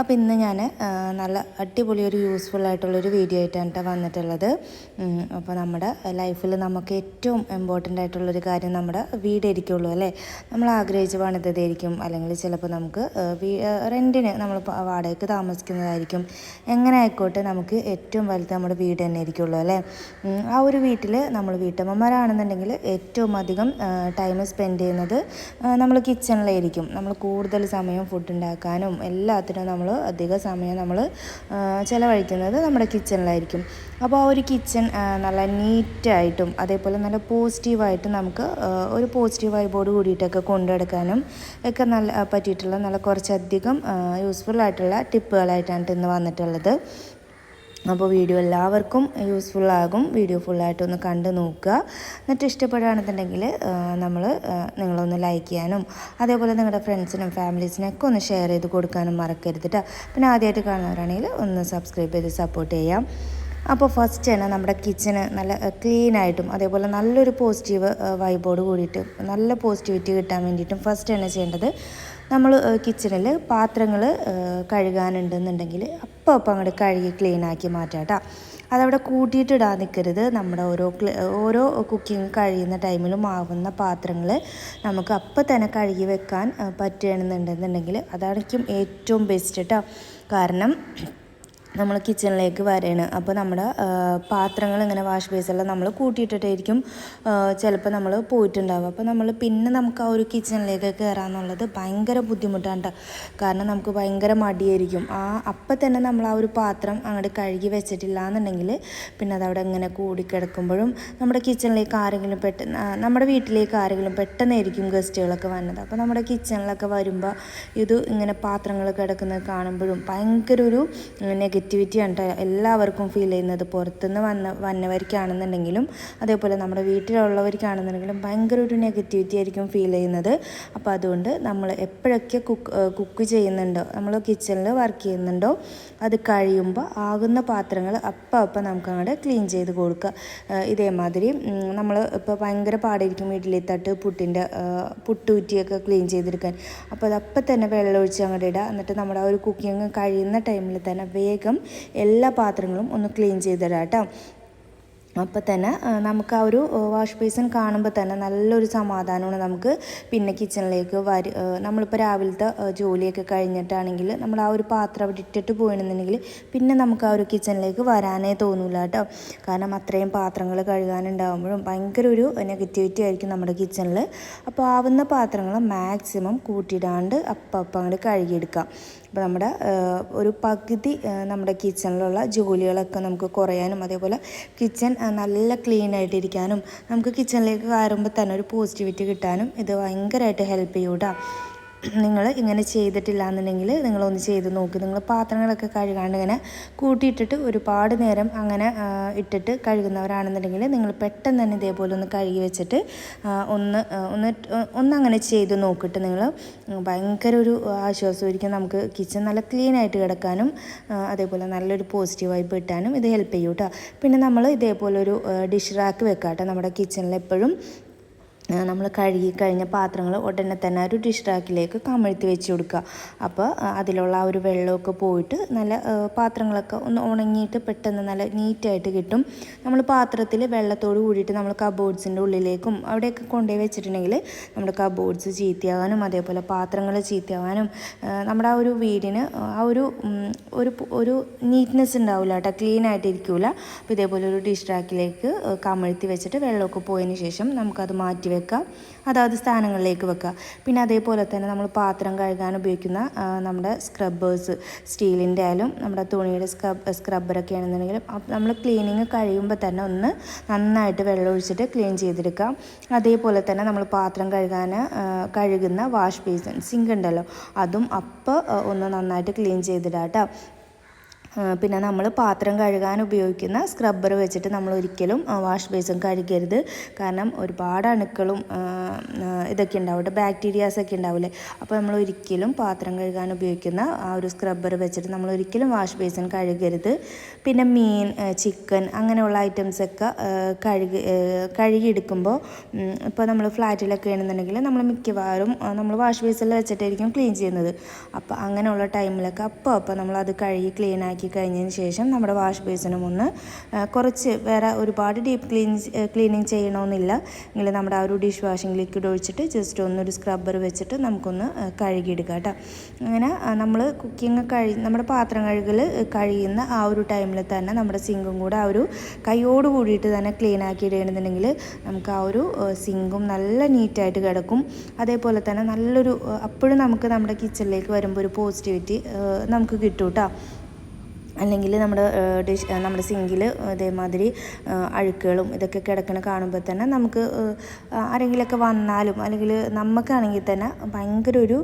അപ്പോൾ ഇന്ന് ഞാൻ നല്ല അടിപൊളി ഒരു യൂസ്ഫുൾ ആയിട്ടുള്ളൊരു വീഡിയോ ആയിട്ടാണ് കേട്ടോ വന്നിട്ടുള്ളത്. അപ്പോൾ നമ്മുടെ ലൈഫിൽ നമുക്ക് ഏറ്റവും ഇമ്പോർട്ടന്റ് ആയിട്ടുള്ളൊരു കാര്യം നമ്മുടെ വീടായിരിക്കുള്ളൂ അല്ലേ? നമ്മൾ ആഗ്രഹിച്ച് പണിതായിരിക്കും അല്ലെങ്കിൽ ചിലപ്പോൾ നമുക്ക് റെന്റിന് നമ്മൾ വാടകയ്ക്ക് താമസിക്കുന്നതായിരിക്കും. എങ്ങനെ ആയിക്കോട്ടെ നമുക്ക് ഏറ്റവും വലുത് നമ്മുടെ വീട് തന്നെ ആയിരിക്കുള്ളൂ അല്ലേ? ആ ഒരു വീട്ടിൽ നമ്മൾ വീട്ടമ്മമാരാണെന്നുണ്ടെങ്കിൽ ഏറ്റവും അധികം ടൈം സ്പെൻഡ് ചെയ്യുന്നത് നമ്മൾ കിച്ചണിലായിരിക്കും നമ്മൾ കൂടുതൽ സമയം ഫുഡ് ഉണ്ടാക്കാനും എല്ലാത്തിനും നമ്മൾ അധിക സമയം നമ്മൾ ചിലവഴിക്കുന്നത് നമ്മുടെ കിച്ചണിലായിരിക്കും. അപ്പോൾ ആ ഒരു കിച്ചൺ നല്ല നീറ്റായിട്ടും അതേപോലെ നല്ല പോസിറ്റീവായിട്ടും നമുക്ക് ഒരു പോസിറ്റീവ് വൈബോട് കൂടിയിട്ടൊക്കെ കൊണ്ടുനടക്കാനും ഒക്കെ നല്ല പറ്റിയിട്ടുള്ള നല്ല കുറച്ചധികം യൂസ്ഫുൾ ആയിട്ടുള്ള ടിപ്പുകളായിട്ടാണ് ഇന്ന് വന്നിട്ടുള്ളത്. അപ്പോൾ വീഡിയോ എല്ലാവർക്കും യൂസ്ഫുൾ ആകും. വീഡിയോ ഫുള്ളായിട്ടൊന്ന് കണ്ട് നോക്കുക. എന്നിട്ട് ഇഷ്ടപ്പെടുകയാണെന്നുണ്ടെങ്കിൽ നമ്മൾ നിങ്ങളൊന്ന് ലൈക്ക് ചെയ്യാനും അതേപോലെ നിങ്ങളുടെ ഫ്രണ്ട്സിനും ഫാമിലീസിനൊക്കെ ഒന്ന് ഷെയർ ചെയ്ത് കൊടുക്കാനും മറക്കരുത് കേട്ടോ പിന്നെ ആദ്യമായിട്ട് കാണുന്നവരാണെങ്കിൽ ഒന്ന് സബ്സ്ക്രൈബ് ചെയ്ത് സപ്പോർട്ട് ചെയ്യാം. അപ്പോൾ ഫസ്റ്റ് തന്നെ നമ്മുടെ കിച്ചണ് നല്ല ക്ലീനായിട്ടും അതേപോലെ നല്ലൊരു പോസിറ്റീവ് വൈബോട് കൂടിയിട്ട് നല്ല പോസിറ്റിവിറ്റി കിട്ടാൻ വേണ്ടിയിട്ടും ഫസ്റ്റ് തന്നെ ചെയ്യേണ്ടത്. നമ്മൾ കിച്ചണിൽ പാത്രങ്ങൾ കഴുകാനുണ്ടെന്നുണ്ടെങ്കിൽ അപ്പോൾ അപ്പം അങ്ങോട്ട് കഴുകി ക്ലീൻ ആക്കി മാറ്റാം കേട്ടോ അതവിടെ കൂട്ടിയിട്ടിടാൻ നിൽക്കരുത് നമ്മുടെ ഓരോ ഓരോ കുക്കിംഗ് കഴിയുന്ന ടൈമിലും ആവുന്ന പാത്രങ്ങൾ നമുക്ക് അപ്പം തന്നെ കഴുകി വെക്കാൻ പറ്റുകയാണെന്നുണ്ടെന്നുണ്ടെങ്കിൽ അതായിരിക്കും ഏറ്റവും ബെസ്റ്റ് കേട്ടോ കാരണം നമ്മൾ കിച്ചണിലേക്ക് വരണം. അപ്പോൾ നമ്മുടെ പാത്രങ്ങൾ ഇങ്ങനെ വാഷ് ബേസെല്ലാം നമ്മൾ കൂട്ടിയിട്ടിട്ടായിരിക്കും ചിലപ്പോൾ നമ്മൾ പോയിട്ടുണ്ടാവും അപ്പോൾ നമ്മൾ പിന്നെ നമുക്ക് ആ ഒരു കിച്ചണിലേക്ക് കയറാമെന്നുള്ളത് ഭയങ്കര ബുദ്ധിമുട്ടാണ് ട്ടോ. കാരണം നമുക്ക് ഭയങ്കര മടിയായിരിക്കും. ആ അപ്പം തന്നെ നമ്മൾ ആ ഒരു പാത്രം അങ്ങോട്ട് കഴുകി വെച്ചിട്ടില്ല എന്നുണ്ടെങ്കിൽ പിന്നെ അതവിടെ ഇങ്ങനെ കൂടിക്കിടക്കുമ്പോഴും നമ്മുടെ കിച്ചണിലേക്ക് ആരെങ്കിലും പെട്ടെന്ന് നമ്മുടെ വീട്ടിലേക്ക് ആരെങ്കിലും പെട്ടെന്നായിരിക്കും ഗസ്റ്റുകളൊക്കെ വന്നത്. അപ്പോൾ നമ്മുടെ കിച്ചണിലൊക്കെ വരുമ്പോൾ ഇത് ഇങ്ങനെ പാത്രങ്ങൾ കിടക്കുന്നത് കാണുമ്പോഴും ഭയങ്കര ഒരു നെഗറ്റിവിറ്റിയാണ് എല്ലാവർക്കും ഫീൽ ചെയ്യുന്നത് പുറത്തുനിന്ന് വന്ന വന്നവർക്കാണെന്നുണ്ടെങ്കിലും അതേപോലെ നമ്മുടെ വീട്ടിലുള്ളവർക്കാണെന്നുണ്ടെങ്കിലും ഭയങ്കര ഒരു നെഗറ്റിവിറ്റി ആയിരിക്കും ഫീൽ ചെയ്യുന്നത്. അപ്പോൾ അതുകൊണ്ട് നമ്മൾ എപ്പോഴൊക്കെ കുക്ക് കുക്ക് ചെയ്യുന്നുണ്ടോ നമ്മൾ കിച്ചണിൽ വർക്ക് ചെയ്യുന്നുണ്ടോ അത് കഴിയുമ്പോൾ ആകുന്ന പാത്രങ്ങൾ അപ്പം അപ്പം നമുക്ക് അങ്ങോട്ട് ക്ലീൻ ചെയ്ത് കൊടുക്കുക. ഇതേമാതിരി നമ്മൾ ഇപ്പോൾ ഭയങ്കര പാടായിരിക്കും വീട്ടിലെ തട്ട് പുട്ടിന്റെ പുട്ടുറ്റിയൊക്കെ ക്ലീൻ ചെയ്തെടുക്കാൻ. അപ്പോൾ അതപ്പം തന്നെ വെള്ളം ഒഴിച്ച് അങ്ങോട്ട് ഇടുക. എന്നിട്ട് നമ്മുടെ ആ ഒരു കുക്കിംഗ് കഴിയുന്ന ടൈമിൽ തന്നെ വേഗം എല്ലാ പാത്രങ്ങളും ഒന്ന് ക്ലീൻ ചെയ്തിടാം കേട്ടോ. അപ്പോൾ തന്നെ നമുക്ക് ആ ഒരു വാഷ് ബേസിൻ കാണുമ്പോൾ തന്നെ നല്ലൊരു സമാധാനമാണ് നമുക്ക് പിന്നെ കിച്ചണിലേക്ക് വരി നമ്മളിപ്പോൾ രാവിലത്തെ ജോലിയൊക്കെ കഴിഞ്ഞിട്ടാണെങ്കിൽ നമ്മൾ ആ ഒരു പാത്രം അവിടെ ഇട്ടിട്ട് പോയിരുന്നുണ്ടെങ്കിൽ പിന്നെ നമുക്ക് ആ ഒരു കിച്ചണിലേക്ക് വരാനേ തോന്നില്ല കേട്ടോ. കാരണം അത്രയും പാത്രങ്ങൾ കഴുകാനുണ്ടാകുമ്പോഴും ഭയങ്കര ഒരു നെഗറ്റിവിറ്റി ആയിരിക്കും നമ്മുടെ കിച്ചണിൽ അപ്പോൾ ആവുന്ന പാത്രങ്ങൾ മാക്സിമം കൂട്ടിയിടാണ്ട് അപ്പം അപ്പം അങ്ങോട്ട് കഴുകിയെടുക്കാം. അപ്പോൾ നമ്മുടെ ഒരു പകുതി നമ്മുടെ കിച്ചണിലുള്ള ജോലികളൊക്കെ നമുക്ക് കുറയാനും അതേപോലെ കിച്ചൺ നല്ല ക്ലീൻ ആയിട്ടിരിക്കാനും നമുക്ക് കിച്ചണിലേക്ക് കയറുമ്പോൾ തന്നെ ഒരു പോസിറ്റിവിറ്റി കിട്ടാനും ഇത് ഭയങ്കരമായിട്ട് ഹെൽപ്പ് ചെയ്യും കേട്ടോ നിങ്ങൾ ഇങ്ങനെ ചെയ്തിട്ടില്ല എന്നുണ്ടെങ്കിൽ നിങ്ങളൊന്ന് ചെയ്ത് നോക്കി. നിങ്ങൾ പാത്രങ്ങളൊക്കെ കഴുകാണ്ട് ഇങ്ങനെ കൂട്ടിയിട്ടിട്ട് ഒരുപാട് നേരം അങ്ങനെ ഇട്ടിട്ട് കഴുകുന്നവരാണെന്നുണ്ടെങ്കിൽ നിങ്ങൾ പെട്ടെന്ന് തന്നെ ഇതേപോലെ ഒന്ന് കഴുകി വെച്ചിട്ട് ഒന്ന് ഒന്ന് ഒന്ന് അങ്ങനെ ചെയ്ത് നോക്കിയിട്ട് നിങ്ങൾ ഭയങ്കര ഒരു ആശ്വാസമായിരിക്കും നമുക്ക് കിച്ചൺ നല്ല ക്ലീൻ ആയിട്ട് കിടക്കാനും അതേപോലെ നല്ലൊരു പോസിറ്റീവ് വൈബ് കിട്ടാനും ഇത് ഹെൽപ്പ് ചെയ്യും കേട്ടോ പിന്നെ നമ്മൾ ഇതേപോലെ ഒരു ഡിഷ് റാക്ക് വെക്കാം കേട്ടോ നമ്മുടെ കിച്ചണിൽ എപ്പോഴും. നമ്മൾ കഴുകി കഴിഞ്ഞ പാത്രങ്ങൾ ഉടനെ തന്നെ ഒരു ഡിഷ് റാക്കിലേക്ക് കമഴ്ത്തി വെച്ച് കൊടുക്കുക. അപ്പോൾ അതിലുള്ള ആ ഒരു വെള്ളമൊക്കെ പോയിട്ട് നല്ല പാത്രങ്ങളൊക്കെ ഒന്ന് ഉണങ്ങിയിട്ട് പെട്ടെന്ന് നല്ല നീറ്റായിട്ട് കിട്ടും. നമ്മൾ പാത്രത്തിൽ വെള്ളത്തോട് കൂടിയിട്ട് നമ്മൾ കബോർഡ്സിന്റെ ഉള്ളിലേക്കും അവിടെയൊക്കെ കൊണ്ടുപോയി വെച്ചിട്ടുണ്ടെങ്കിൽ നമ്മുടെ കബോർഡ്സ് ചീത്തയാകാനും അതേപോലെ പാത്രങ്ങൾ ചീത്തയാകാനും നമ്മുടെ ആ ഒരു വീടിന് ആ ഒരു ഒരു ഒരു നീറ്റ്നെസ് ഉണ്ടാവില്ല കേട്ടോ. ക്ലീൻ ആയിട്ടിരിക്കില്ല അപ്പോൾ ഇതേപോലെ ഒരു ഡിഷ് റാക്കിലേക്ക് കമഴ്ത്തി വെച്ചിട്ട് വെള്ളമൊക്കെ പോയതിന് ശേഷം നമുക്കത് മാറ്റി വെക്കാം അതാത് സ്ഥാനങ്ങളിലേക്ക് വെക്കുക. പിന്നെ അതേപോലെ തന്നെ നമ്മൾ പാത്രം കഴുകാൻ ഉപയോഗിക്കുന്ന നമ്മുടെ സ്ക്രബ്ബേഴ്സ് സ്റ്റീലിന്റെ ആയാലും നമ്മുടെ തുണിയുടെ സ്ക്രബ് സ്ക്രബ്ബറൊക്കെ ആണെന്നുണ്ടെങ്കിലും നമ്മൾ ക്ലീനിങ് കഴിയുമ്പോൾ തന്നെ ഒന്ന് നന്നായിട്ട് വെള്ളം ഒഴിച്ചിട്ട് ക്ലീൻ ചെയ്തെടുക്കാം അതേപോലെ തന്നെ നമ്മൾ പാത്രം കഴുകാൻ കഴുകുന്ന വാഷ് ബേസിൻ സിങ്ക് ഉണ്ടല്ലോ. അതും അപ്പോൾ ഒന്ന് നന്നായിട്ട് ക്ലീൻ ചെയ്തിടാം കേട്ടോ പിന്നെ നമ്മൾ പാത്രം കഴുകാൻ ഉപയോഗിക്കുന്ന സ്ക്രബ്ബർ വെച്ചിട്ട് നമ്മൾ ഒരിക്കലും വാഷ് ബേസും കഴുകരുത്. കാരണം ഒരുപാട് അണുക്കളും ഇതൊക്കെ ഉണ്ടാവും. ബാക്ടീരിയാസ് ഒക്കെ ഉണ്ടാവില്ലേ? അപ്പോൾ നമ്മൾ ഒരിക്കലും പാത്രം കഴുകാൻ ഉപയോഗിക്കുന്ന ആ ഒരു സ്ക്രബ്ബർ വെച്ചിട്ട് നമ്മൾ ഒരിക്കലും വാഷ് ബേസിൻ കഴുകരുത്. പിന്നെ മീൻ ചിക്കൻ അങ്ങനെയുള്ള ഐറ്റംസ് ഒക്കെ ആ, കഴുകി കഴുകിയെടുക്കുമ്പോൾ ഇപ്പോൾ നമ്മൾ ഫ്ലാറ്റിലൊക്കെ ആണെന്നുണ്ടെങ്കിൽ നമ്മൾ മിക്കവാറും നമ്മൾ വാഷ് ബേസിൽ വെച്ചിട്ടായിരിക്കും ക്ലീൻ ചെയ്യുന്നത്. അപ്പോൾ അങ്ങനെയുള്ള ടൈമിലൊക്കെ അപ്പോൾ അപ്പോൾ നമ്മൾ അത് കഴുകി ക്ലീൻ കഴിഞ്ഞതിന് ശേഷം നമ്മുടെ വാഷ് ബേസിനും ഒന്ന് കുറച്ച് വേറെ ഒരുപാട് ഡീപ്പ് ക്ലീൻ ക്ലീനിങ് ചെയ്യണമെന്നില്ല എങ്കിൽ നമ്മുടെ ആ ഒരു ഡിഷ് വാഷിംഗ് ലിക്വിഡ് ഒഴിച്ചിട്ട് ജസ്റ്റ് ഒന്നൊരു സ്ക്രബ്ബർ വെച്ചിട്ട് നമുക്കൊന്ന് കഴുകിയെടുക്കുക കഴുകിയെടുക്കാം കേട്ടോ. അങ്ങനെ നമ്മൾ കുക്കിംഗ് കഴി നമ്മുടെ പാത്രം കഴുകൽ കഴിയുന്ന ആ ഒരു ടൈമിൽ തന്നെ നമ്മുടെ സിങ്കും കൂടെ ആ ഒരു കൈയോട് കൂടിയിട്ട് തന്നെ ക്ലീൻ ആക്കി ഇടുകയാണെന്നുണ്ടെങ്കിൽ നമുക്ക് ആ ഒരു സിങ്കും നല്ല നീറ്റായിട്ട് കിടക്കും. അതേപോലെ തന്നെ നല്ലൊരു അപ്പോഴും നമുക്ക് നമ്മുടെ കിച്ചണിലേക്ക് വരുമ്പോൾ ഒരു പോസിറ്റിവിറ്റി നമുക്ക് കിട്ടും കേട്ടോ അല്ലെങ്കിൽ നമ്മുടെ ഡിഷ് നമ്മുടെ സിങ്കിൽ ഇതേമാതിരി അഴുക്കുകളും ഇതൊക്കെ കിടക്കണ കാണുമ്പോൾ തന്നെ നമുക്ക് ആരെങ്കിലുമൊക്കെ വന്നാലും അല്ലെങ്കിൽ നമുക്കാണെങ്കിൽ തന്നെ ഭയങ്കര ഒരു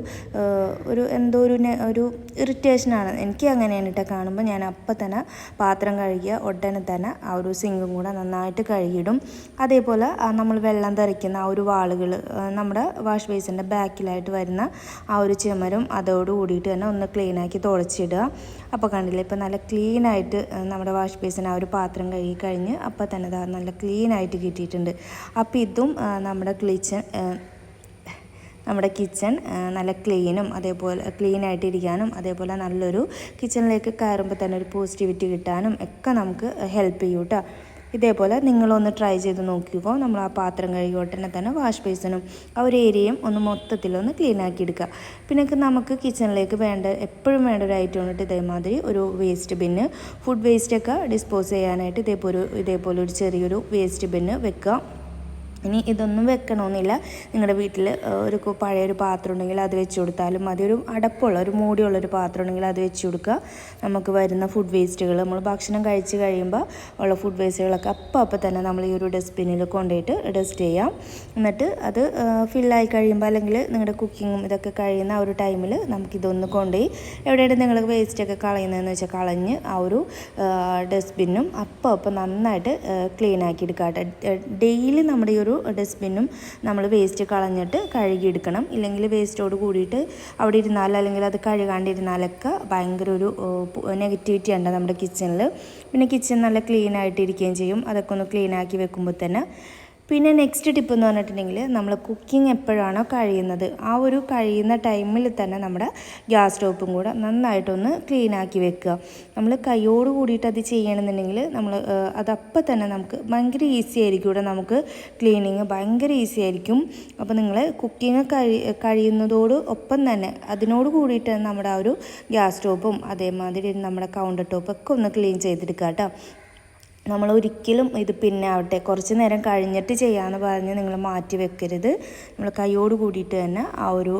ഒരു എന്തോ ഒരു ഒരു ഇറിറ്റേഷനാണ്. എനിക്ക് അങ്ങനെയാണ് കേട്ടോ കാണുമ്പോൾ ഞാൻ അപ്പം തന്നെ പാത്രം കഴുകിയ ഉടനെ തന്നെ ആ ഒരു സിങ്കും കൂടെ നന്നായിട്ട് കഴുകിയിടും. അതേപോലെ നമ്മൾ വെള്ളം തെറിക്കുന്ന ആ ഒരു വാളുകൾ നമ്മുടെ വാഷ് ബേസിന്റെ ബാക്കിലായിട്ട് വരുന്ന ആ ഒരു ചുമരും അതോട് കൂടിയിട്ട് തന്നെ ഒന്ന് ക്ലീനാക്കി തുടച്ചിടുക. അപ്പോൾ കണ്ടില്ലേ ഇപ്പം നല്ല ക്ലീനായിട്ട് നമ്മുടെ വാഷ് ബേസിന് ആ ഒരു പാത്രം കഴുകി കഴിഞ്ഞ് അപ്പോൾ തന്നെ നല്ല ക്ലീനായിട്ട് കിട്ടിയിട്ടുണ്ട്. അപ്പോൾ ഇതും നമ്മുടെ കിച്ചൺ നമ്മുടെ കിച്ചൺ നല്ല ക്ലീനും അതേപോലെ ക്ലീൻ ആയിട്ടിരിക്കാനും അതേപോലെ നല്ലൊരു കിച്ചണിലേക്ക് കയറുമ്പോൾ തന്നെ ഒരു പോസിറ്റിവിറ്റി കിട്ടാനും ഒക്കെ നമുക്ക് ഹെൽപ്പ് ചെയ്യും കേട്ടോ ഇതേപോലെ നിങ്ങളൊന്ന് ട്രൈ ചെയ്ത് നോക്കിക്കോ. നമ്മൾ ആ പാത്രം കഴുകി ഉടനെ തന്നെ വാഷ് ബേസിനും ആ ഒരു ഏരിയയും ഒന്ന് മൊത്തത്തിലൊന്ന് ക്ലീൻ ആക്കി എടുക്കുക പിന്നെ നമുക്ക് കിച്ചണിലേക്ക് വേണ്ട എപ്പോഴും വേണ്ട ഒരു ഐറ്റം ഉണ്ട് ഇതേമാതിരി ഒരു വേസ്റ്റ് ബിന്ന് ഫുഡ് വേസ്റ്റൊക്കെ ഡിസ്പോസ് ചെയ്യാനായിട്ട് ഇതേപോലെ ഇതേപോലെ ഒരു ചെറിയൊരു വേസ്റ്റ് ബിന്ന് വെക്കുക ഇനി ഇതൊന്നും വെക്കണമെന്നില്ല നിങ്ങളുടെ വീട്ടിൽ ഒരു പഴയൊരു പാത്രം ഉണ്ടെങ്കിൽ അത് വെച്ച് കൊടുത്താലും മതി. ഒരു അടപ്പുള്ള ഒരു മൂടിയുള്ള ഒരു പാത്രം ഉണ്ടെങ്കിൽ അത് വെച്ച് കൊടുക്കുക. നമുക്ക് വരുന്ന ഫുഡ് വേസ്റ്റുകൾ നമ്മൾ ഭക്ഷണം കഴിച്ച് കഴിയുമ്പോൾ ഉള്ള ഫുഡ് വേസ്റ്റുകളൊക്കെ അപ്പം അപ്പം തന്നെ നമ്മൾ ഈ ഒരു ഡസ്റ്റ്ബിന്നിൽ കൊണ്ടുപോയിട്ട് ഡസ്റ്റ് ചെയ്യാം. എന്നിട്ട് അത് ഫില്ലായി കഴിയുമ്പോൾ അല്ലെങ്കിൽ നിങ്ങളുടെ കുക്കിങ്ങും ഇതൊക്കെ കഴിയുന്ന ആ ഒരു ടൈമിൽ നമുക്കിതൊന്ന് കൊണ്ടുപോയി എവിടെയാണ് നിങ്ങൾ വേസ്റ്റൊക്കെ കളയുന്നതെന്ന് വെച്ചാൽ കളഞ്ഞ് ആ ഒരു ഡസ്റ്റ്ബിന്നും അപ്പം അപ്പം നന്നായിട്ട് ക്ലീൻ ആക്കി എടുക്കാം ഡെയിലി നമ്മുടെ ഈ ഒരു ഡസ്റ്റ്ബിന്നും നമ്മൾ വേസ്റ്റ് കളഞ്ഞിട്ട് കഴുകിയെടുക്കണം. ഇല്ലെങ്കിൽ വേസ്റ്റോട് കൂടിയിട്ട് അവിടെ ഇരുന്നാൽ അല്ലെങ്കിൽ അത് കഴുകാണ്ടിരുന്നാലൊക്കെ ഭയങ്കര ഒരു നെഗറ്റിവിറ്റി ഉണ്ട് നമ്മുടെ കിച്ചണിൽ പിന്നെ കിച്ചൺ നല്ല ക്ലീൻ ആയിട്ടിരിക്കുകയും ചെയ്യും. അതൊക്കെ ഒന്ന് ക്ലീൻ ആക്കി വെക്കുമ്പോൾ തന്നെ പിന്നെ നെക്സ്റ്റ് ടിപ്പ് എന്ന് പറഞ്ഞിട്ടുണ്ടെങ്കിൽ നമ്മൾ കുക്കിംഗ് എപ്പോഴാണോ കഴിയുന്നത്. ആ ഒരു കഴിയുന്ന ടൈമിൽ തന്നെ നമ്മുടെ ഗ്യാസ് സ്റ്റോപ്പും കൂടെ നന്നായിട്ടൊന്ന് ക്ലീൻ ആക്കി വെക്കുക. നമ്മൾ കൈയോട് കൂടിയിട്ട് അത് ചെയ്യണമെന്നുണ്ടെങ്കിൽ നമ്മൾ അതപ്പം തന്നെ നമുക്ക് ഭയങ്കര ഈസി ആയിരിക്കും. ഇവിടെ നമുക്ക് ക്ലീനിങ് ഭയങ്കര ഈസി ആയിരിക്കും. അപ്പോൾ നിങ്ങൾ കുക്കിംഗ് കഴി കഴിയുന്നതോട് ഒപ്പം തന്നെ അതിനോട് കൂടിയിട്ട് നമ്മുടെ ആ ഒരു ഗ്യാസ് സ്റ്റോപ്പും അതേമാതിരി നമ്മുടെ കൗണ്ടർ ടോപ്പൊക്കെ ഒന്ന് ക്ലീൻ ചെയ്തെടുക്കുക കേട്ടോ. നമ്മൾ ഒരിക്കലും ഇത് പിന്നെ ആവട്ടെ കുറച്ച് നേരം കഴിഞ്ഞിട്ട് ചെയ്യാമെന്ന് പറഞ്ഞ് നിങ്ങൾ മാറ്റി വെക്കരുത്. നമ്മൾ കൈയോട് കൂടിയിട്ട് തന്നെ ആ ഒരു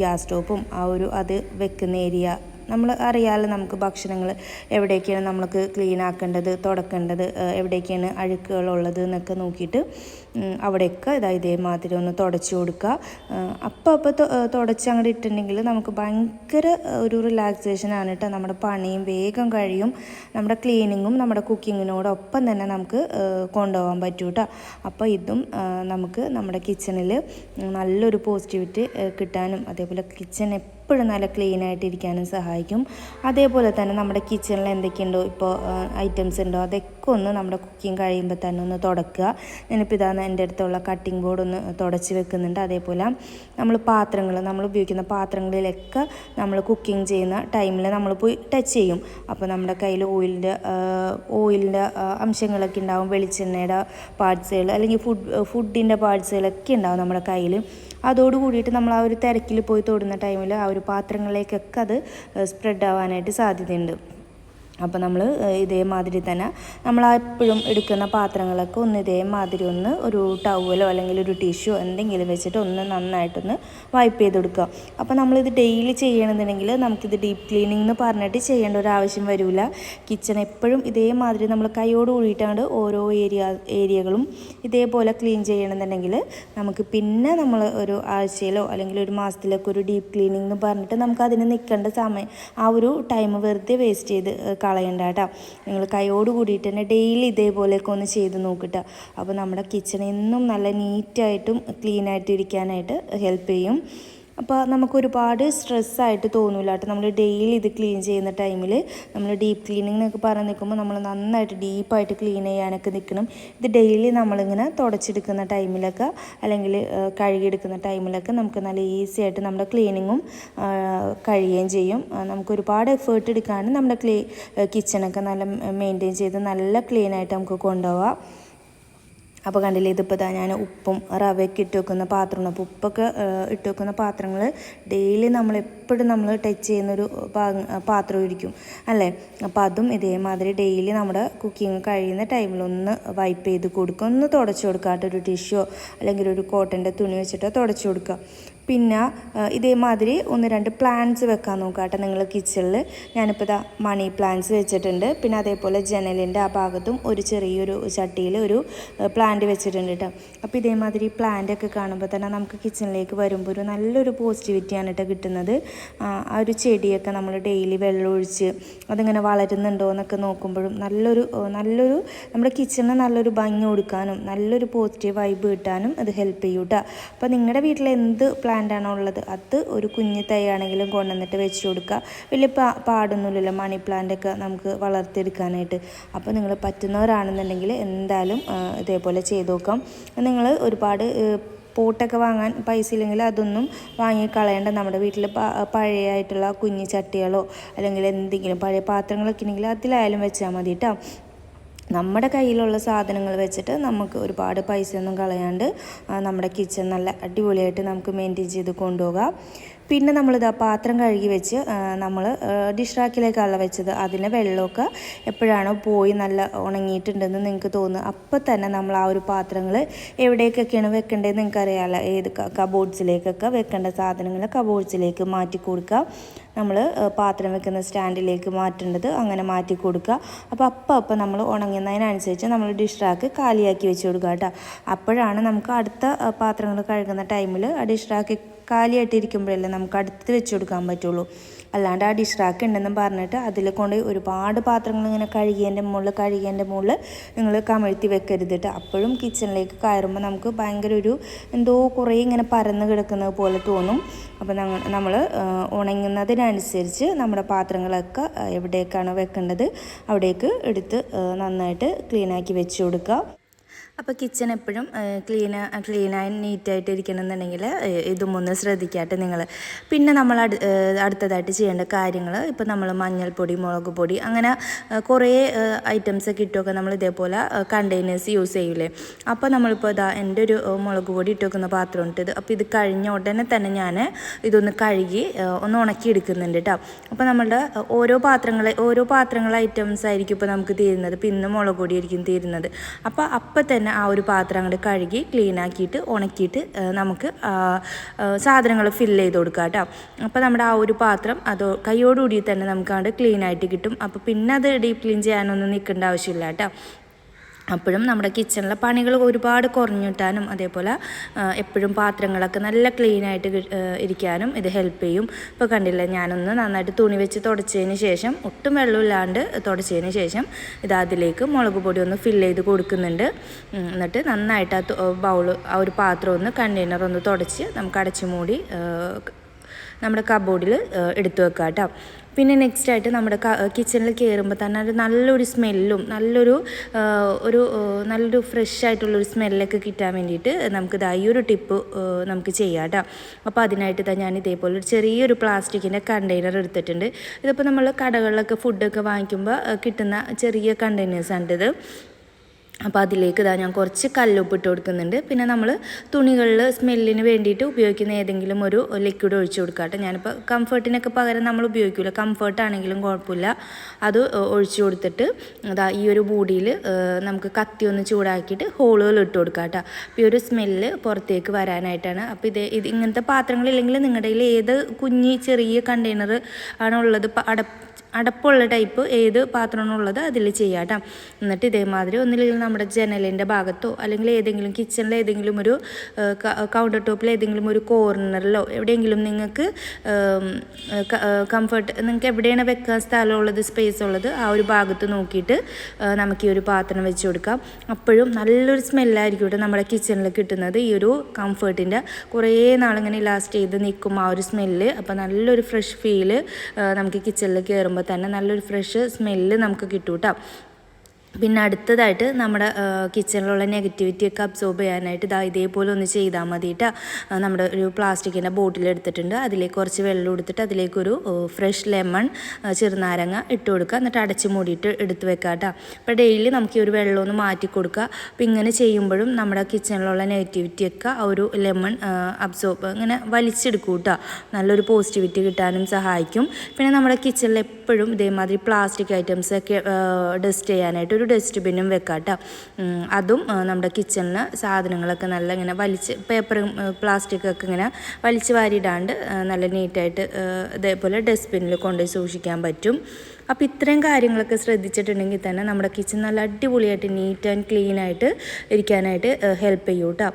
ഗ്യാസ് സ്റ്റോപ്പും ആ ഒരു അത് വെക്കുന്ന ഏരിയ നമ്മൾ അറിയാമല്ലോ നമുക്ക് ഭക്ഷണങ്ങൾ എവിടേക്കാണ് നമ്മൾക്ക് ക്ലീൻ ആക്കേണ്ടത് തുടക്കേണ്ടത് എവിടെയൊക്കെയാണ് അഴുക്കുകളുള്ളത് എന്നൊക്കെ നോക്കിയിട്ട് അവിടെയൊക്കെ ഇതാ ഇതേമാതിരി ഒന്ന് തുടച്ച് കൊടുക്കുക. അപ്പോൾ അപ്പോൾ തുടച്ച് അങ്ങോട്ട് ഇട്ടിട്ടുണ്ടെങ്കിൽ നമുക്ക് ഭയങ്കര ഒരു റിലാക്സേഷൻ ആണ് കേട്ടോ. നമ്മുടെ പണിയും വേഗം കഴിയും. നമ്മുടെ ക്ലീനിങ്ങും നമ്മുടെ കുക്കിങ്ങിനോടൊപ്പം തന്നെ നമുക്ക് കൊണ്ടുപോകാൻ പറ്റും കേട്ടോ അപ്പോൾ ഇതും നമുക്ക് നമ്മുടെ കിച്ചണിൽ നല്ലൊരു പോസിറ്റിവിറ്റി കിട്ടാനും അതേപോലെ കിച്ചൺ എപ്പോഴും നല്ല ക്ലീൻ ആയിട്ടിരിക്കാനും സഹായിക്കും. അതേപോലെ തന്നെ നമ്മുടെ കിച്ചണിൽ എന്തൊക്കെയുണ്ടോ ഇപ്പോൾ ഐറ്റംസ് ഉണ്ടോ അതൊക്കെ ഒന്ന് നമ്മുടെ കുക്കിംഗ് കഴിയുമ്പോൾ തന്നെ ഒന്ന് തുടക്കുക. ഞാനിപ്പോൾ ഇതാണ് എന്റെ അടുത്തുള്ള കട്ടിംഗ് ബോർഡ് ഒന്ന് തുടച്ച് വെക്കുന്നുണ്ട്. അതേപോലെ നമ്മൾ പാത്രങ്ങൾ നമ്മൾ ഉപയോഗിക്കുന്ന പാത്രങ്ങളിലൊക്കെ നമ്മൾ കുക്കിംഗ് ചെയ്യുന്ന ടൈമിൽ നമ്മൾ പോയി ടച്ച് ചെയ്യും. അപ്പോൾ നമ്മുടെ കയ്യിൽ ഓയിലിന്റെ ഓയിലിന്റെ അംശങ്ങളൊക്കെ ഉണ്ടാവും. വെളിച്ചെണ്ണയുടെ പാർട്സുകൾ അല്ലെങ്കിൽ ഫുഡ് ഫുഡിന്റെ പാർട്സുകളൊക്കെ ഉണ്ടാവും നമ്മുടെ കയ്യിൽ അതോട് കൂടിയിട്ട് നമ്മൾ ആ ഒരു തിരക്കിൽ പോയി തൊടുന്ന ടൈമിൽ ആ ഒരു പാത്രങ്ങളിലേക്കൊക്കെ അത് സ്പ്രെഡ് ആവാനായിട്ട് സാധ്യതയുണ്ട്. അപ്പോൾ നമ്മൾ ഇതേമാതിരി തന്നെ നമ്മൾ എപ്പോഴും എടുക്കുന്ന പാത്രങ്ങളൊക്കെ ഒന്ന് ഇതേമാതിരി ഒന്ന് ഒരു ടവലോ അല്ലെങ്കിൽ ഒരു ടിഷ്യൂ എന്തെങ്കിലും വെച്ചിട്ട് ഒന്ന് നന്നായിട്ടൊന്ന് വൈപ്പ് ചെയ്ത് കൊടുക്കുക. അപ്പോൾ നമ്മളിത് ഡെയിലി ചെയ്യണമെന്നുണ്ടെങ്കിൽ നമുക്കിത് ഡീപ്പ് ക്ലീനിങ് എന്ന് പറഞ്ഞിട്ട് ചെയ്യേണ്ട ഒരു ആവശ്യം വരില്ല കിച്ചൺ എപ്പോഴും ഇതേമാതിരി നമ്മൾ കൈയോട് കൂടിയിട്ടാണ് ഓരോ ഏരിയ ഏരിയകളും ഇതേപോലെ ക്ലീൻ ചെയ്യണമെന്നുണ്ടെങ്കിൽ നമുക്ക് പിന്നെ നമ്മൾ ഒരു ആഴ്ചയിലോ അല്ലെങ്കിൽ ഒരു മാസത്തിലൊക്കെ ഒരു ഡീപ്പ് ക്ലീനിങ് എന്ന് പറഞ്ഞിട്ട് നമുക്ക് അതിന് നിൽക്കേണ്ട സമയം ആ ഒരു ടൈം വെറുതെ വേസ്റ്റ് ചെയ്ത് കളയണ്ട കേട്ടോ നിങ്ങൾ കൈയോട് കൂടിയിട്ട് തന്നെ ഡെയിലി ഇതേപോലെയൊക്കെ ഒന്ന് ചെയ്ത് നോക്കിട്ടോ. അപ്പോൾ നമ്മുടെ കിച്ചൺ എന്നും നല്ല നീറ്റായിട്ടും ക്ലീനായിട്ട് ഇരിക്കാനായിട്ട് ഹെൽപ്പ് ചെയ്യും. അപ്പോൾ നമുക്ക് ഒരുപാട് സ്ട്രെസ്സായിട്ട് തോന്നില്ല കേട്ടോ. നമ്മൾ ഡെയിലി ഇത് ക്ലീൻ ചെയ്യുന്ന ടൈമിൽ നമ്മൾ ഡീപ്പ് ക്ലീനിങ് എന്നൊക്കെ പറഞ്ഞ് നിൽക്കുമ്പോൾ നമ്മൾ നന്നായിട്ട് ഡീപ്പായിട്ട് ക്ലീൻ ചെയ്യാനൊക്കെ നിൽക്കണം ഇത് ഡെയിലി നമ്മളിങ്ങനെ തുടച്ചെടുക്കുന്ന ടൈമിലൊക്കെ അല്ലെങ്കിൽ കഴുകിയെടുക്കുന്ന ടൈമിലൊക്കെ നമുക്ക് നല്ല ഈസി ആയിട്ട് നമ്മുടെ ക്ലീനിങ്ങും കഴിയുകയും ചെയ്യും. നമുക്ക് ഒരുപാട് എഫേർട്ട് എടുക്കാണ്ട് നമ്മുടെ ക്ലീ കിച്ചണൊക്കെ നല്ല മെയിന്റെയിൻ ചെയ്ത് നല്ല ക്ലീനായിട്ട് നമുക്ക് കൊണ്ടുപോകാം അപ്പോൾ കണ്ടില്ലേ ഇതിപ്പോൾ ഇതാ ഞാൻ ഉപ്പും റവയൊക്കെ ഇട്ട് വെക്കുന്ന പാത്രമാണ്. അപ്പോൾ ഉപ്പൊക്കെ ഇട്ട് വെക്കുന്ന പാത്രങ്ങൾ ഡെയിലി നമ്മൾ എപ്പോഴും നമ്മൾ ടച്ച് ചെയ്യുന്നൊരു പാത്രമായിരിക്കും അല്ലേ? അപ്പോൾ അതും ഇതേമാതിരി ഡെയിലി നമ്മുടെ കുക്കിംഗ് കഴിയുന്ന ടൈമിൽ ഒന്ന് വൈപ്പ് ചെയ്ത് കൊടുക്കുക. ഒന്ന് തുടച്ചു കൊടുക്കുക. ഒരു ടിഷ്യോ അല്ലെങ്കിൽ ഒരു കോട്ടന്റെ തുണി വെച്ചിട്ട് തുടച്ചു കൊടുക്കുക. പിന്നെ ഇതേമാതിരി ഒന്ന് രണ്ട് പ്ലാന്റ്സ് വെക്കാൻ നോക്കുക കേട്ടോ നിങ്ങൾ കിച്ചണിൽ ഞാനിപ്പോൾ ഇതാ മണി പ്ലാന്റ്സ് വെച്ചിട്ടുണ്ട്. പിന്നെ അതേപോലെ ജനലിന്റെ ആ ഭാഗത്തും ഒരു ചെറിയൊരു ചട്ടിയിൽ ഒരു പ്ലാന്റ് വെച്ചിട്ടുണ്ട് കേട്ടോ അപ്പോൾ ഇതേമാതിരി പ്ലാന്റ് ഒക്കെ കാണുമ്പോൾ തന്നെ നമുക്ക് കിച്ചണിലേക്ക് വരുമ്പോൾ ഒരു നല്ലൊരു പോസിറ്റിവിറ്റിയാണ് കേട്ടോ കിട്ടുന്നത്. ആ ഒരു ചെടിയൊക്കെ നമ്മൾ ഡെയിലി വെള്ളം ഒഴിച്ച് അതിങ്ങനെ വളരുന്നുണ്ടോ എന്നൊക്കെ നോക്കുമ്പോഴും നല്ലൊരു നല്ലൊരു നമ്മുടെ കിച്ചണിന് നല്ലൊരു ഭംഗി കൊടുക്കാനും നല്ലൊരു പോസിറ്റീവ് വൈബ് കിട്ടാനും അത് ഹെൽപ്പ് ചെയ്യും കേട്ടോ അപ്പോൾ നിങ്ങളുടെ വീട്ടിൽ എന്ത് പ്ലാൻ പ്ലാന്റാണോ ഉള്ളത്? അത് ഒരു കുഞ്ഞു തൈയാണെങ്കിലും കൊണ്ടുവന്നിട്ട് വെച്ച് കൊടുക്കുക. വലിയ പാ പാടൊന്നുമില്ലല്ലോ മണി പ്ലാന്റൊക്കെ നമുക്ക് വളർത്തിയെടുക്കാനായിട്ട്. അപ്പോൾ നിങ്ങൾ പറ്റുന്നവരാണെന്നുണ്ടെങ്കിൽ എന്തായാലും ഇതേപോലെ ചെയ്ത് നോക്കാം. നിങ്ങൾ ഒരുപാട് പോട്ടൊക്കെ വാങ്ങാൻ പൈസ ഇല്ലെങ്കിൽ അതൊന്നും വാങ്ങി കളയേണ്ട നമ്മുടെ വീട്ടിൽ പഴയായിട്ടുള്ള കുഞ്ഞു ചട്ടികളോ അല്ലെങ്കിൽ എന്തെങ്കിലും പഴയ പാത്രങ്ങളൊക്കെ ഉണ്ടെങ്കിൽ അതിലായാലും വെച്ചാൽ മതി കേട്ടോ. നമ്മുടെ കയ്യിലുള്ള സാധനങ്ങൾ വെച്ചിട്ട് നമുക്ക് ഒരുപാട് പൈസയൊന്നും കളയാണ്ട് നമ്മുടെ കിച്ചൺ നല്ല അടിപൊളിയായിട്ട് നമുക്ക് മെയിന്റെയിൻ ചെയ്ത് കൊണ്ടുപോകാം. പിന്നെ നമ്മളിതാ പാത്രം കഴുകി വെച്ച് നമ്മൾ ഡിഷ് റാക്കിലേക്കാണല്ലോ വെച്ചത്. അതിന് വെള്ളമൊക്കെ എപ്പോഴാണോ പോയി നല്ല ഉണങ്ങിയിട്ടുണ്ടെന്ന് നിങ്ങൾക്ക് തോന്നുന്നു. അപ്പോൾ തന്നെ നമ്മൾ ആ ഒരു പാത്രങ്ങൾ എവിടേക്കൊക്കെയാണ് നിങ്ങൾക്ക് അറിയാമല്ലോ ഏത് കബോർഡ്സിലേക്കൊക്കെ വെക്കേണ്ട സാധനങ്ങൾ കബോർഡ്സിലേക്ക് മാറ്റി കൊടുക്കുക. നമ്മൾ പാത്രം വെക്കുന്ന സ്റ്റാൻഡിലേക്ക് മാറ്റേണ്ടത് അങ്ങനെ മാറ്റി കൊടുക്കുക. അപ്പോൾ അപ്പം അപ്പം നമ്മൾ ഉണങ്ങുന്നതിനനുസരിച്ച് നമ്മൾ ഡിഷ് റാക്ക് കാലിയാക്കി വെച്ച് കൊടുക്കുക കേട്ടോ. അപ്പോഴാണ് നമുക്ക് അടുത്ത പാത്രങ്ങൾ കഴുകുന്ന ടൈമിൽ ആ ഡിഷ് റാക്ക് കാലിയായിട്ടിരിക്കുമ്പോഴല്ലേ നമുക്ക് അടുത്ത് വെച്ച് കൊടുക്കാൻ പറ്റുള്ളൂ. അല്ലാണ്ട് ആ ഡിഷ് റാക്ക് ഉണ്ടെന്നും പറഞ്ഞിട്ട് അതിൽ കൊണ്ട് ഒരുപാട് പാത്രങ്ങൾ ഇങ്ങനെ കഴുകിയതിന്റെ മുകളിൽ കഴുകിയതിന്റെ മുകളിൽ നിങ്ങൾ കമഴ്ത്തി വെക്കരുത് അപ്പോഴും കിച്ചണിലേക്ക് കയറുമ്പോൾ നമുക്ക് ഭയങ്കര ഒരു എന്തോ കുറേ ഇങ്ങനെ പരന്ന് കിടക്കുന്നത് പോലെ തോന്നും. അപ്പോൾ നമ്മൾ ഉണങ്ങുന്നതിനനുസരിച്ച് നമ്മുടെ പാത്രങ്ങളൊക്കെ എവിടേക്കാണ് വെക്കേണ്ടത് അവിടേക്ക് എടുത്ത് നന്നായിട്ട് ക്ലീനാക്കി വെച്ച് കൊടുക്കുക. അപ്പോൾ കിച്ചൺ എപ്പോഴും ക്ലീൻ ക്ലീനായി നീറ്റായിട്ട് ഇരിക്കണമെന്നുണ്ടെങ്കിൽ ഇതും ഒന്ന് ശ്രദ്ധിക്കാട്ടെ നിങ്ങൾ പിന്നെ നമ്മൾ അടുത്തതായിട്ട് ചെയ്യേണ്ട കാര്യങ്ങൾ ഇപ്പോൾ നമ്മൾ മഞ്ഞൾപ്പൊടി മുളക് പൊടി അങ്ങനെ കുറേ ഐറ്റംസ് കിട്ടുമൊക്കെ നമ്മൾ ഇതേപോലെ കണ്ടെയ്നേഴ്സ് യൂസ് ചെയ്യൂലേ. അപ്പോൾ നമ്മളിപ്പോൾ ഇതാ എന്റെ ഒരു മുളക് പൊടി ഇട്ട് വെക്കുന്ന പാത്രം ഉണ്ട് ഇത്. അപ്പോൾ ഇത് കഴിഞ്ഞ ഉടനെ തന്നെ ഞാൻ ഇതൊന്ന് കഴുകി ഒന്ന് ഉണക്കി എടുക്കുന്നുണ്ട് കേട്ടോ. അപ്പോൾ നമ്മളുടെ ഓരോ പാത്രങ്ങൾ ഓരോ പാത്രങ്ങൾ ഐറ്റംസ് ആയിരിക്കും ഇപ്പോൾ നമുക്ക് തീരുന്നത്. പിന്നെ മുളക് പൊടി ആയിരിക്കും തീരുന്നത്. അപ്പോൾ അപ്പം തന്നെ തന്നെ ആ ഒരു പാത്രം അങ്ങോട്ട് കഴുകി ക്ലീൻ ആക്കിയിട്ട് ഉണക്കിയിട്ട് നമുക്ക് സാധനങ്ങൾ ഫില്ല് ചെയ്ത് കൊടുക്കുക കേട്ടോ അപ്പോൾ നമ്മുടെ ആ ഒരു പാത്രം അത് കൈയോടുകൂടി തന്നെ നമുക്ക് അങ്ങോട്ട് ക്ലീൻ ആയിട്ട് കിട്ടും. അപ്പോൾ പിന്നെ അത് ഡീപ് ക്ലീൻ ചെയ്യാനൊന്നും നിൽക്കേണ്ട ആവശ്യമില്ല കേട്ടോ അപ്പോഴും നമ്മുടെ കിച്ചണിലെ പണികൾ ഒരുപാട് കുറഞ്ഞു കിട്ടാനും അതേപോലെ എപ്പോഴും പാത്രങ്ങളൊക്കെ നല്ല ക്ലീനായിട്ട് ഇരിക്കാനും ഇത് ഹെൽപ്പ് ചെയ്യും. ഇപ്പോൾ കണ്ടില്ല ഞാനൊന്ന് നന്നായിട്ട് തുണി വെച്ച് തുടച്ചതിന് ശേഷം ഒട്ടും വെള്ളമില്ലാണ്ട് തുടച്ചതിന് ശേഷം ഇത് അതിലേക്ക് മുളക് പൊടി ഒന്ന് ഫില്ല് ചെയ്ത് കൊടുക്കുന്നുണ്ട്. എന്നിട്ട് നന്നായിട്ട് ആ ബൗൾ ആ ഒരു പാത്രം ഒന്ന് കണ്ടെയ്നർ ഒന്ന് തുടച്ച് നമുക്ക് അടച്ചു മൂടി നമ്മുടെ കബോർഡിൽ എടുത്തു വെക്കാം കേട്ടോ പിന്നെ നെക്സ്റ്റ് ആയിട്ട് നമ്മുടെ കിച്ചണിൽ കയറുമ്പോൾ തന്നെ ഒരു നല്ലൊരു സ്മെല്ലും നല്ലൊരു ഒരു നല്ലൊരു ഫ്രഷ് ആയിട്ടുള്ളൊരു സ്മെല്ലൊക്കെ കിട്ടാൻ വേണ്ടിയിട്ട് നമുക്ക് ഇതാ ഈ ഒരു ടിപ്പ് നമുക്ക് ചെയ്യാം കേട്ടോ അപ്പോൾ അതിനായിട്ട് ഇതാ ഞാൻ ഇതേപോലെ ഒരു ചെറിയൊരു പ്ലാസ്റ്റിക്കിന്റെ കണ്ടെയ്നർ എടുത്തിട്ടുണ്ട്. ഇതിപ്പോൾ നമ്മൾ കടകളിലൊക്കെ ഫുഡൊക്കെ വാങ്ങിക്കുമ്പോൾ കിട്ടുന്ന ചെറിയ കണ്ടെയ്നേഴ്സാണിത് അപ്പോൾ അതിലേക്ക് ഇതാ ഞാൻ കുറച്ച് കല്ലുപ്പ് ഇട്ട് കൊടുക്കുന്നുണ്ട്. പിന്നെ നമ്മൾ തുണികളിൽ സ്മെല്ലിന് വേണ്ടിയിട്ട് ഉപയോഗിക്കുന്ന ഏതെങ്കിലും ഒരു ലിക്വിഡ് ഒഴിച്ച് കൊടുക്കാട്ടെ കേട്ടോ. ഞാനിപ്പോൾ കംഫർട്ടിനൊക്കെ പകരം നമ്മൾ ഉപയോഗിക്കില്ല കംഫർട്ട് ആണെങ്കിലും കുഴപ്പമില്ല. അത് ഒഴിച്ച് കൊടുത്തിട്ട് അതാ ഈ ഒരു ബോഡിയിൽ നമുക്ക് കത്തി ഒന്ന് ചൂടാക്കിയിട്ട് ഹോളുകൾ ഇട്ട് കൊടുക്കാട്ടെ കേട്ടോ. അപ്പോൾ ഈ ഒരു സ്മെല്ല് പുറത്തേക്ക് വരാനായിട്ടാണ്. അപ്പോൾ ഇത് ഇത് ഇങ്ങനത്തെ പാത്രങ്ങളില്ലെങ്കിൽ നിങ്ങളുടെ കയ്യിൽ ഏത് കുഞ്ഞി ചെറിയ കണ്ടെയ്നർ ആണുള്ളത് അട അടപ്പുള്ള ടൈപ്പ് ഏത് പാത്രമാണുള്ളത് അതിൽ ചെയ്യാം കേട്ടോ എന്നിട്ട് ഇതേമാതിരി ഒന്നില്ലെങ്കിൽ നമ്മുടെ ജനലിന്റെ ഭാഗത്തോ അല്ലെങ്കിൽ ഏതെങ്കിലും കിച്ചണിൽ ഏതെങ്കിലും ഒരു കൗണ്ടർ ടോപ്പിൽ ഏതെങ്കിലും ഒരു കോർണറിലോ എവിടെയെങ്കിലും നിങ്ങൾക്ക് കംഫർട്ട് നിങ്ങൾക്ക് എവിടെയാണ് വെക്കാൻ സ്ഥലമുള്ളത് സ്പേസ് ഉള്ളത് ആ ഒരു ഭാഗത്ത് നോക്കിയിട്ട് നമുക്ക് ഈ ഒരു പാത്രം വെച്ച് കൊടുക്കാം. അപ്പോഴും നല്ലൊരു സ്മെല്ലായിരിക്കും കേട്ടോ നമ്മുടെ കിച്ചണിൽ കിട്ടുന്നത്. ഈ ഒരു കംഫർട്ടിന്റെ കുറേ നാളിങ്ങനെ ലാസ്റ്റ് ചെയ്ത് നിൽക്കും ആ ഒരു സ്മെല്ല് അപ്പോൾ നല്ലൊരു ഫ്രഷ് ഫീൽ നമുക്ക് കിച്ചണിൽ കയറുമ്പോൾ തന്നെ നല്ലൊരു ഫ്രഷ് സ്മെല്ല് നമുക്ക് കിട്ടും കേട്ടോ പിന്നെ അടുത്തതായിട്ട് നമ്മുടെ കിച്ചണിലുള്ള നെഗറ്റിവിറ്റിയൊക്കെ അബ്സോർബ് ചെയ്യാനായിട്ട് ഇതാ ഇതേപോലെ ഒന്ന് ചെയ്താൽ മതിയിട്ട് നമ്മുടെ ഒരു പ്ലാസ്റ്റിക്കിന്റെ ബോട്ടിൽ എടുത്തിട്ടുണ്ട്. അതിലേക്ക് കുറച്ച് വെള്ളം എടുത്തിട്ട് അതിലേക്കൊരു ഫ്രഷ് ലെമൺ ചെറുനാരങ്ങ ഇട്ട് കൊടുക്കുക. എന്നിട്ട് അടച്ച് മൂടിയിട്ട് എടുത്ത് വെക്കുക കേട്ടോ അപ്പോൾ ഡെയിലി നമുക്ക് ഈ ഒരു വെള്ളം ഒന്ന് മാറ്റി കൊടുക്കുക. അപ്പോൾ ഇങ്ങനെ ചെയ്യുമ്പോഴും നമ്മുടെ കിച്ചണിലുള്ള നെഗറ്റിവിറ്റിയൊക്കെ ആ ഒരു ലെമൺ അബ്സോർബ് ഇങ്ങനെ വലിച്ചെടുക്കും കേട്ടോ നല്ലൊരു പോസിറ്റിവിറ്റി കിട്ടാനും സഹായിക്കും. പിന്നെ നമ്മുടെ കിച്ചണിൽ എപ്പോഴും ഇതേമാതിരി പ്ലാസ്റ്റിക് ഐറ്റംസ് ഒക്കെ ഡസ്റ്റ് ചെയ്യാനായിട്ട് ഒരു ഡസ്റ്റ്ബിന്നും വെക്കാം കേട്ടോ അതും നമ്മുടെ കിച്ചണിൽ സാധനങ്ങളൊക്കെ നല്ല ഇങ്ങനെ വലിച്ച് പേപ്പറും പ്ലാസ്റ്റിക്കൊക്കെ ഇങ്ങനെ വലിച്ച് വാരിയിടാണ്ട് നല്ല നീറ്റായിട്ട് ഇതേപോലെ ഡസ്റ്റ്ബിന്നിൽ കൊണ്ടുപോയി സൂക്ഷിക്കാൻ പറ്റും. അപ്പോൾ ഇത്രയും കാര്യങ്ങളൊക്കെ ശ്രദ്ധിച്ചിട്ടുണ്ടെങ്കിൽ തന്നെ നമ്മുടെ കിച്ചൺ നല്ല അടിപൊളിയായിട്ട് നീറ്റ് ആൻഡ് ക്ലീൻ ആയിട്ട് ഇരിക്കാനായിട്ട് ഹെൽപ്പ് ചെയ്യും കേട്ടോ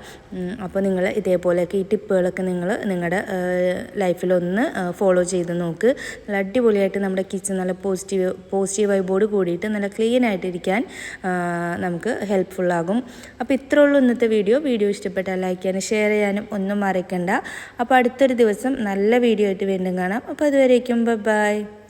അപ്പോൾ നിങ്ങൾ ഇതേപോലെയൊക്കെ ഈ ടിപ്പുകളൊക്കെ നിങ്ങൾ നിങ്ങളുടെ ലൈഫിലൊന്ന് ഫോളോ ചെയ്ത് നോക്ക്. നല്ല അടിപൊളിയായിട്ട് നമ്മുടെ കിച്ചൺ നല്ല പോസിറ്റീവ് പോസിറ്റീവ് വൈബോട് കൂടിയിട്ട് നല്ല ക്ലീൻ ആയിട്ടിരിക്കാൻ നമുക്ക് ഹെൽപ്ഫുള്ളാകും അപ്പോൾ ഇത്രേ ഉള്ളൂ ഇന്നത്തെ വീഡിയോ വീഡിയോ ഇഷ്ടപ്പെട്ടാൽ ലൈക്ക് ചെയ്യാനും ഷെയർ ചെയ്യാനും ഒന്നും മറക്കണ്ട. അപ്പോൾ അടുത്തൊരു ദിവസം നല്ല വീഡിയോ ആയിട്ട് വീണ്ടും കാണാം. അപ്പോൾ അതുവരേക്കും ബൈ ബൈ